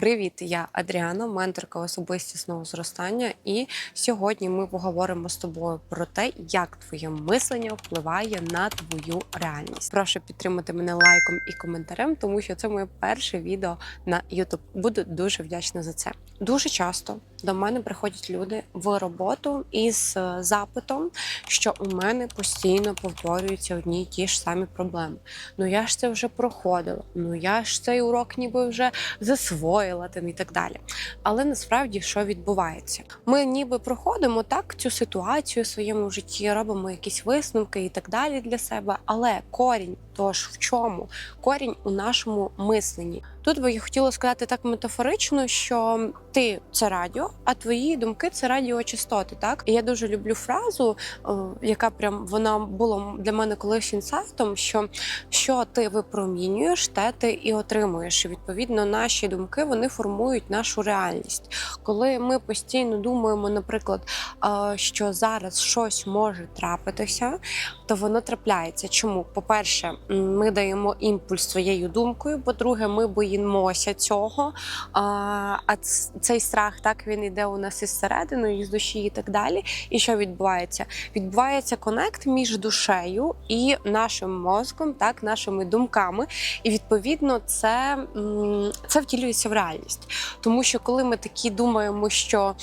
Привіт, я Адріана, менторка особистісного зростання. І сьогодні ми поговоримо з тобою про те, як твоє мислення впливає на твою реальність. Прошу підтримати мене лайком і коментарем, тому що це моє перше відео на YouTube. Буду дуже вдячна за це. Дуже часто до мене приходять люди в роботу із е, запитом, що у мене постійно повторюються одні й ті ж самі проблеми. Ну я ж це вже проходила. Ну я ж цей урок ніби вже засвоїла там і так далі. Але насправді що відбувається? Ми ніби проходимо так цю ситуацію в своєму житті, робимо якісь висновки і так далі для себе. Але корінь тож в чому? Корінь у нашому мисленні. Тут би я хотіла сказати так метафорично, що ти це радіо, а твої думки це радіочастоти. Так і я дуже люблю фразу, е, яка прям вона була для мене колись інсайтом, що що ти випромінюєш, те ти і отримуєш. І відповідно наші думки вони формують нашу реальність. Коли ми постійно думаємо, наприклад, е, що зараз щось може трапитися, то воно трапляється. Чому? По-перше, м, ми даємо імпульс своєю думкою. По-друге, ми боїмося цього. А, цей страх так він іде у нас із середини, із душі і так далі. І що відбувається? Відбувається конект між душею і нашим мозком, так, нашими думками. І відповідно це, це втілюється в реальність. Тому що коли ми такі думаємо, що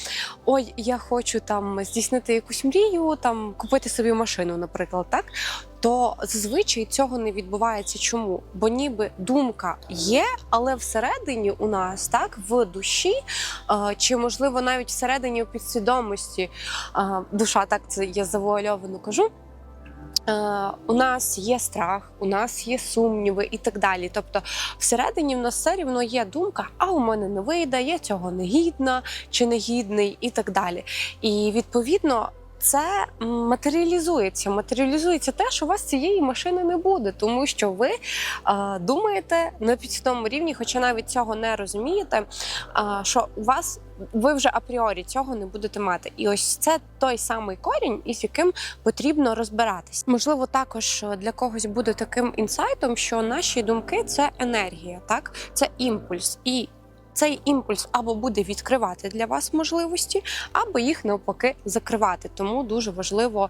ой, я хочу там здійснити якусь мрію, там купити собі машину, наприклад, так. То зазвичай цього не відбувається. Чому? Бо ніби думка є, але всередині у нас так в душі, е, чи можливо навіть всередині у підсвідомості е, душа, так це я завуальовано кажу. Е, У нас є страх, у нас є сумніви і так далі. Тобто, всередині в нас все рівно є думка, а у мене не вийде, я цього не гідна чи не гідний, і так далі. І відповідно. Це матеріалізується. Матеріалізується те, що у вас цієї машини не буде, тому що ви е, думаєте на підсвідомому рівні, хоча навіть цього не розумієте, е, що у вас ви вже апріорі цього не будете мати. І ось це той самий корінь, із яким потрібно розбиратись. Можливо, також для когось буде таким інсайтом, що наші думки це енергія, так це імпульс і. Цей імпульс або буде відкривати для вас можливості, або їх навпаки закривати. Тому дуже важливо,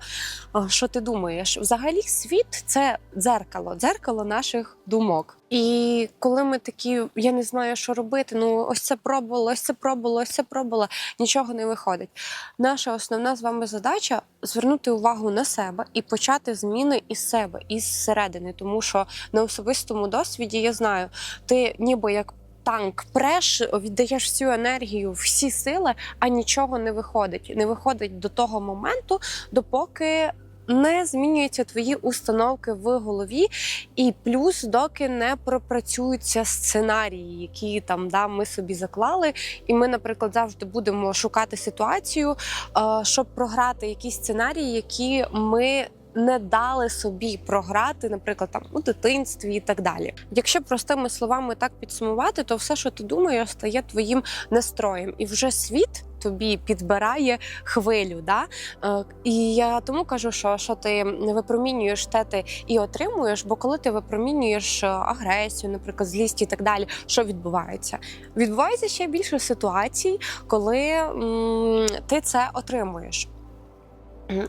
е, що ти думаєш. Взагалі, світ це дзеркало, дзеркало наших думок. І коли ми такі, я не знаю, що робити. Ну ось це пробувала, ось це пробувала, ось це пробувала, нічого не виходить. Наша основна з вами задача звернути увагу на себе і почати зміни із себе, із середини, тому що на особистому досвіді я знаю, ти ніби як танк преш, віддаєш всю енергію, всі сили, а нічого не виходить. Не виходить до того моменту, допоки. Не змінюються твої установки в голові, і плюс, доки не пропрацюються сценарії, які там да ми собі заклали. І ми, наприклад, завжди будемо шукати ситуацію, е, щоб програти якісь сценарії, які ми не дали собі програти, наприклад, там у дитинстві і так далі. Якщо простими словами так підсумувати, то все, що ти думаєш, стає твоїм настроєм, і вже світ. Тобі підбирає хвилю, да Е, і я тому кажу, що, що ти випромінюєш те ти і отримуєш. Бо коли ти випромінюєш е, агресію, наприклад, злість і так далі, що відбувається? Відбувається ще більше ситуацій, коли м, ти це отримуєш.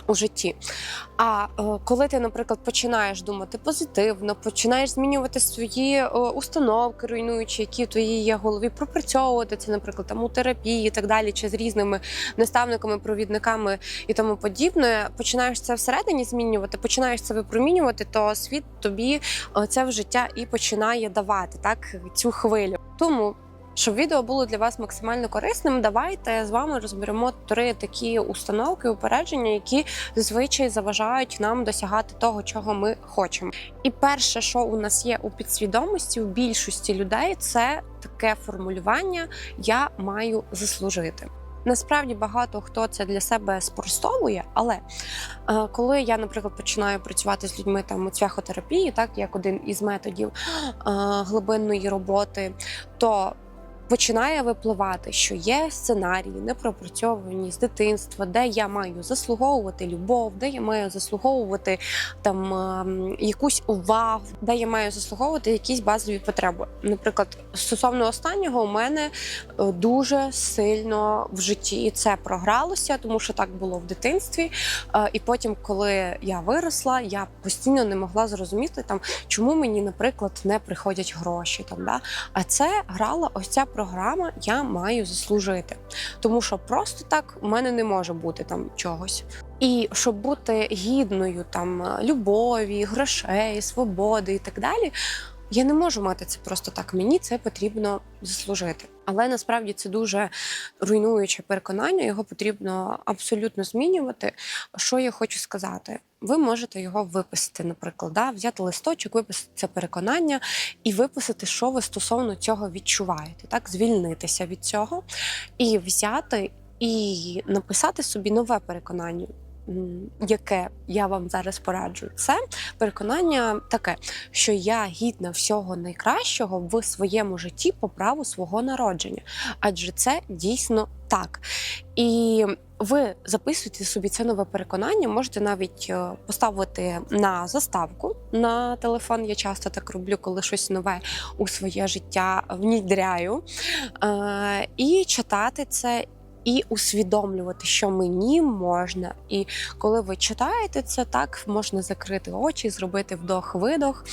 У житті. А е, коли ти, наприклад, починаєш думати позитивно, починаєш змінювати свої е, установки, руйнуючі, які в твоїй є голові, пропрацьовувати це, наприклад, там у терапії і так далі, чи з різними наставниками, провідниками і тому подібне, починаєш це всередині змінювати, починаєш це випромінювати, то світ тобі е, це в життя і починає давати так цю хвилю. Тому. Щоб відео було для вас максимально корисним, давайте з вами розберемо три такі установки, упередження, які зазвичай заважають нам досягати того, чого ми хочемо. І перше, що у нас є у підсвідомості, у більшості людей, це таке формулювання Я маю заслужити. Насправді багато хто це для себе спростовує, але е, коли я, наприклад, починаю працювати з людьми там у цвяхотерапії, так як один із методів е, глибинної роботи, то починає випливати, що є сценарії непропрацьовані з дитинства, де я маю заслуговувати любов, де я маю заслуговувати там ем, якусь увагу, де я маю заслуговувати якісь базові потреби. Наприклад, стосовно останнього, у мене е, дуже сильно в житті це програлося, тому що так було в дитинстві. Е, І потім, коли я виросла, я постійно не могла зрозуміти там, чому мені, наприклад, не приходять гроші. Там да а це грала ось ця програма. Я маю заслужити, тому що просто так у мене не може бути там чогось. І щоб бути гідною там любові, грошей, свободи і так далі. Я не можу мати це просто так. Мені це потрібно заслужити. Але насправді це дуже руйнуюче переконання. Його потрібно абсолютно змінювати. Що я хочу сказати? Ви можете його виписати, наприклад, да? взяти листочок, виписати це переконання і виписати, що ви стосовно цього відчуваєте, так звільнитися від цього і взяти і написати собі нове переконання. Яке я вам зараз пораджу, це переконання таке, що я гідна всього найкращого в своєму житті по праву свого народження, адже це дійсно так. І ви записуєте собі це нове переконання, можете навіть е, поставити на заставку на телефон. Я часто так роблю, коли щось нове у своє життя внідряю, е, і читати це. І усвідомлювати, що мені можна. І коли ви читаєте це, так можна закрити очі, зробити вдох-видох.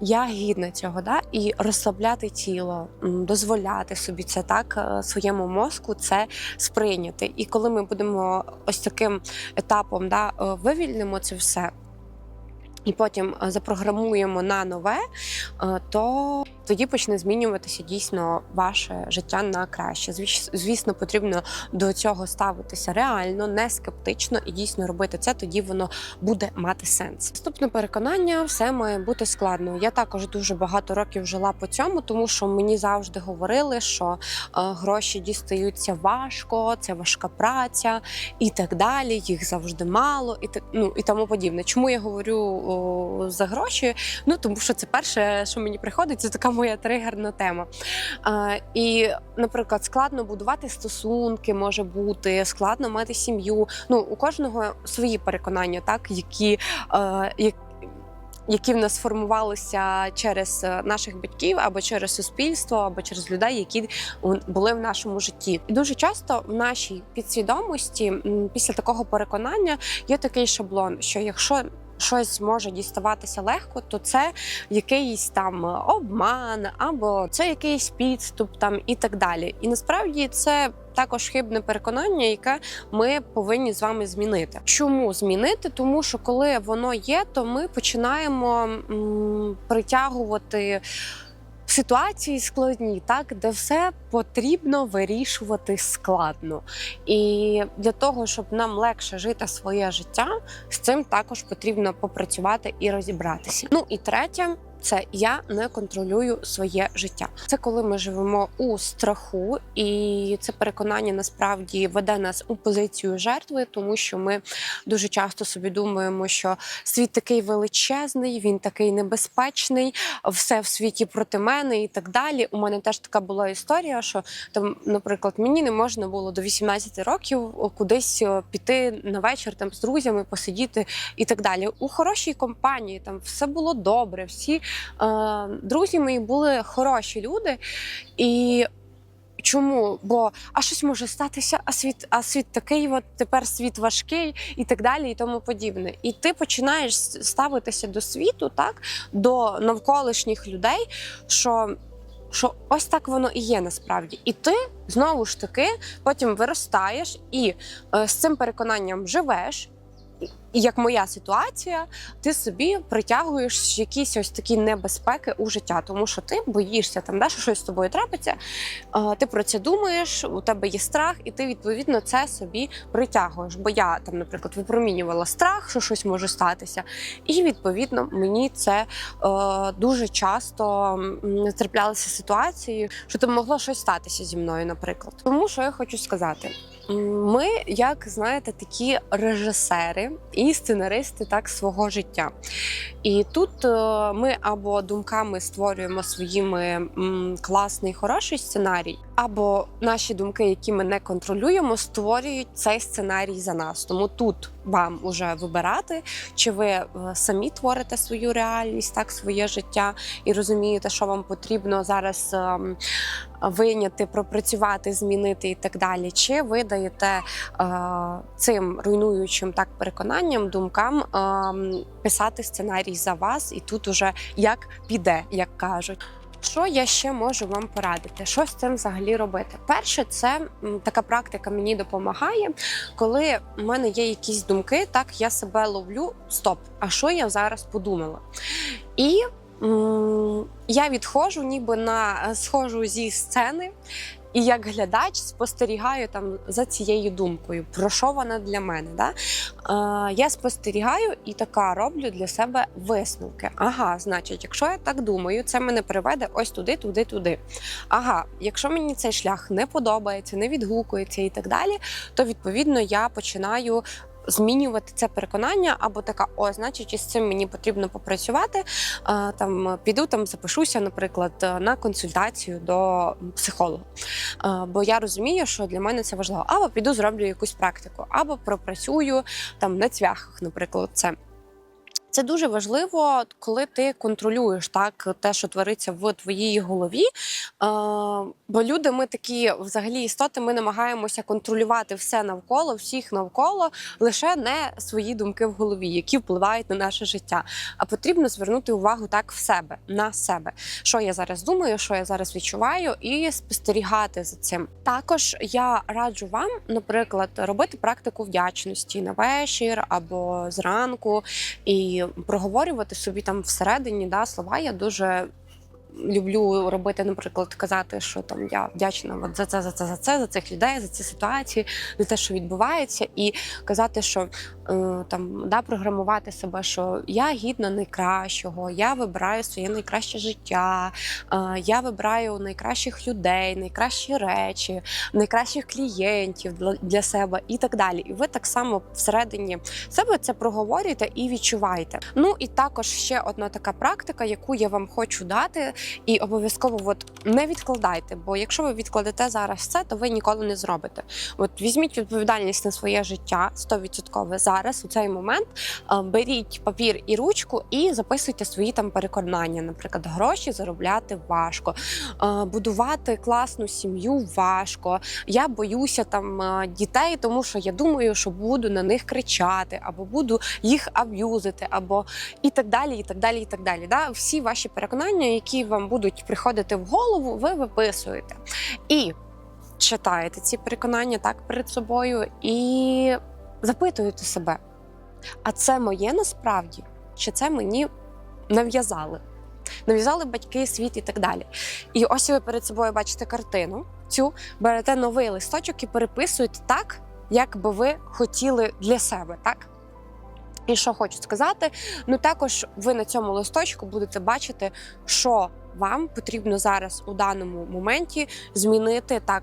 Я гідна цього, да? і розслабляти тіло, дозволяти собі це так е, своєму мозку це сприйняти. І коли ми будемо ось таким етапом, да, е, вивільнимо це все. І потім е, запрограмуємо на нове, то тоді почне змінюватися дійсно ваше життя на краще. Звісно, потрібно до цього ставитися реально, не скептично і дійсно робити це. Тоді воно буде мати сенс. Наступне переконання все має бути складно. Я також дуже багато років жила по цьому, тому що мені завжди говорили, що е, гроші дістаються важко, це важка праця і так далі. Їх завжди мало, і ну і тому подібне. Чому я говорю о, за гроші? Ну тому що це перше, що мені приходить, це така моя тригерна тема. А, і, наприклад, складно будувати стосунки, може бути, складно мати сім'ю. Ну у кожного свої переконання, так які. Е, як- які в нас сформувалися через е, наших батьків або через суспільство, або через людей, які були в нашому житті, і дуже часто в нашій підсвідомості після такого переконання є такий шаблон, що якщо щось може діставатися легко, то це якийсь там обман, або це якийсь підступ, там і так далі. І насправді це також хибне переконання, яке ми повинні з вами змінити. Чому змінити? Тому що коли воно є, то ми починаємо м, притягувати. Ситуації складні, так де все потрібно вирішувати складно, і для того, щоб нам легше жити своє життя, з цим також потрібно попрацювати і розібратися. Ну і третє. Це я не контролюю своє життя. Це коли ми живемо у страху, і це переконання насправді веде нас у позицію жертви, тому що ми дуже часто собі думаємо, що світ такий величезний, він такий небезпечний, все в світі проти мене і так далі. У мене теж така була історія, що там, наприклад, мені не можна було до 18 років кудись е, піти на вечір там з друзями, посидіти і так далі. У хорошій компанії там все було добре. Всі друзі мої були хороші люди. І чому? Бо а щось може статися, а світ, а світ такий, от тепер світ важкий і так далі, і тому подібне. І ти починаєш ставитися до світу, так, до навколишніх людей, що. Що ось так воно і є насправді, і ти знову ж таки потім виростаєш і е, з цим переконанням живеш. І- як моя ситуація, ти собі притягуєш якісь ось такі небезпеки у життя, тому що ти боїшся там, да, що щось з тобою трапиться. Ти про це думаєш, у тебе є страх, і ти відповідно це собі притягуєш. Бо я там, наприклад, випромінювала страх, що щось може статися, і відповідно мені це е, дуже часто траплялися ситуації, що там могло щось статися зі мною, наприклад. Тому що я хочу сказати. Ми, як знаєте, такі режисери, і сценаристи так свого життя. І тут е, ми або думками створюємо своїми класний хороший сценарій, або наші думки, які ми не контролюємо, створюють цей сценарій за нас. Тому тут вам уже вибирати, чи ви е, самі творите свою реальність, так своє життя, і розумієте, що вам потрібно зараз. Вийняти, пропрацювати, змінити і так далі, чи ви даєте е, цим руйнуючим так переконанням, думкам е, писати сценарій за вас, і тут уже як піде, як кажуть. Що я ще можу вам порадити? Що з цим взагалі робити? Перше, це така практика мені допомагає, коли в мене є якісь думки, так я себе ловлю. Стоп, а що я зараз подумала? І я відходжу, ніби на схожу зі сцени. І як глядач спостерігаю там за цією думкою, про що вона для мене. Да? Е, я спостерігаю і така роблю для себе висновки. Ага, значить, якщо я так думаю, це мене приведе ось туди, туди, туди. Ага, якщо мені цей шлях не подобається, не відгукується і так далі, то відповідно я починаю. Змінювати це переконання, або така, о, значить, із цим мені потрібно попрацювати. Там піду там, запишуся, наприклад, на консультацію до психолога. Бо я розумію, що для мене це важливо. Або піду зроблю якусь практику, або пропрацюю там на цвяхах, наприклад, це. Це дуже важливо, коли ти контролюєш так те, що твориться в твоїй голові. Е, бо люди, ми такі взагалі істоти, ми намагаємося контролювати все навколо, всіх навколо, лише не свої думки в голові, які впливають на наше життя. А потрібно звернути увагу так в себе, на себе. Що я зараз думаю, що я зараз відчуваю, і спостерігати за цим. Також я раджу вам, наприклад, робити практику вдячності на вечір або зранку. І проговорювати собі там всередині да, слова. Я дуже люблю робити, наприклад, казати, що там я вдячна от за це, за це, за це, за цих людей, за ці ситуації, за те, що відбувається, і казати, що е, там да, програмувати себе, що я гідна найкращого, я вибираю своє найкраще життя, е, я вибираю найкращих людей, найкращі речі, найкращих клієнтів для, для себе і так далі. І ви так само всередині себе це проговорюєте і відчуваєте. Ну і також ще одна така практика, яку я вам хочу дати, і обов'язково от не відкладайте. Бо якщо ви відкладете зараз це, то ви ніколи не зробите. От візьміть відповідальність на своє життя 100% зараз, у цей момент. е, Беріть папір і ручку і записуйте свої там переконання. Наприклад, гроші заробляти важко, е, будувати класну сім'ю важко. Я боюся там е, дітей, тому що я думаю, що буду на них кричати, або буду їх аб'юзити, або і так далі, і так далі, і так далі. Да? Всі ваші переконання, які вам будуть приходити в голову, ви виписуєте і читаєте ці переконання так перед собою і запитуєте себе: а це моє насправді? Чи це мені нав'язали? Нав'язали батьки, світ і так далі. І ось ви перед собою бачите картину. Цю берете новий листочок і переписуєте так, як би ви хотіли для себе, так? І що хочу сказати, ну також ви на цьому листочку будете бачити, що вам потрібно зараз у даному моменті змінити так.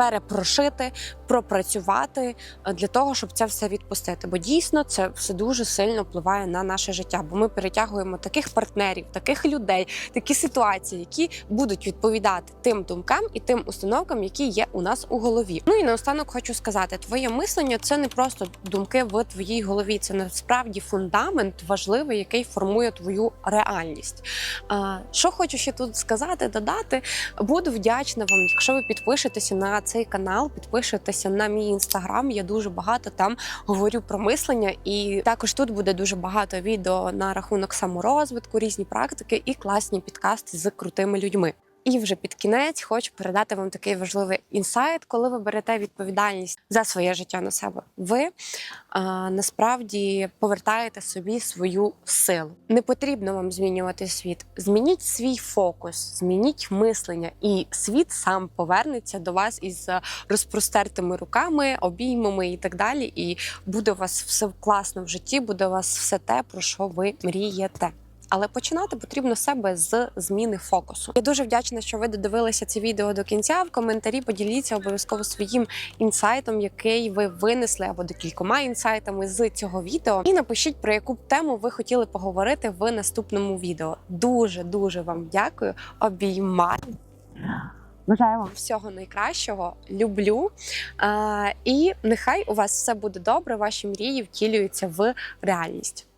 Перепрошити, пропрацювати е, для того, щоб це все відпустити. Бо дійсно це все дуже сильно впливає на наше життя. Бо ми перетягуємо таких партнерів, таких людей, такі ситуації, які будуть відповідати тим думкам і тим установкам, які є у нас у голові. Ну і наостанок хочу сказати: твоє мислення це не просто думки в твоїй голові, це насправді фундамент важливий, який формує твою реальність. Що хочу ще тут сказати, додати, буду вдячна вам, якщо ви підпишетеся на цей канал, підпишетеся на мій інстаграм. Я дуже багато там говорю про мислення, і також тут буде дуже багато відео на рахунок саморозвитку, різні практики і класні підкасти з крутими людьми. І вже під кінець хочу передати вам такий важливий інсайт, коли ви берете відповідальність за своє життя на себе. Ви а, насправді повертаєте собі свою силу. Не потрібно вам змінювати світ. Змініть свій фокус, змініть мислення, і світ сам повернеться до вас із е, розпростертими руками, обіймами і так далі. І буде у вас все класно в житті, буде у вас все те, про що ви мрієте. Але починати потрібно себе з зміни фокусу. Я дуже вдячна, що ви додивилися це відео до кінця. В коментарі поділіться обов'язково своїм інсайтом, який ви винесли або декількома інсайтами з цього відео. І напишіть про яку б тему ви хотіли поговорити в наступному відео. Дуже дуже вам дякую. Обіймаю. Бажаю вам всього найкращого, люблю. А, і нехай у вас все буде добре, ваші мрії втілюються в реальність.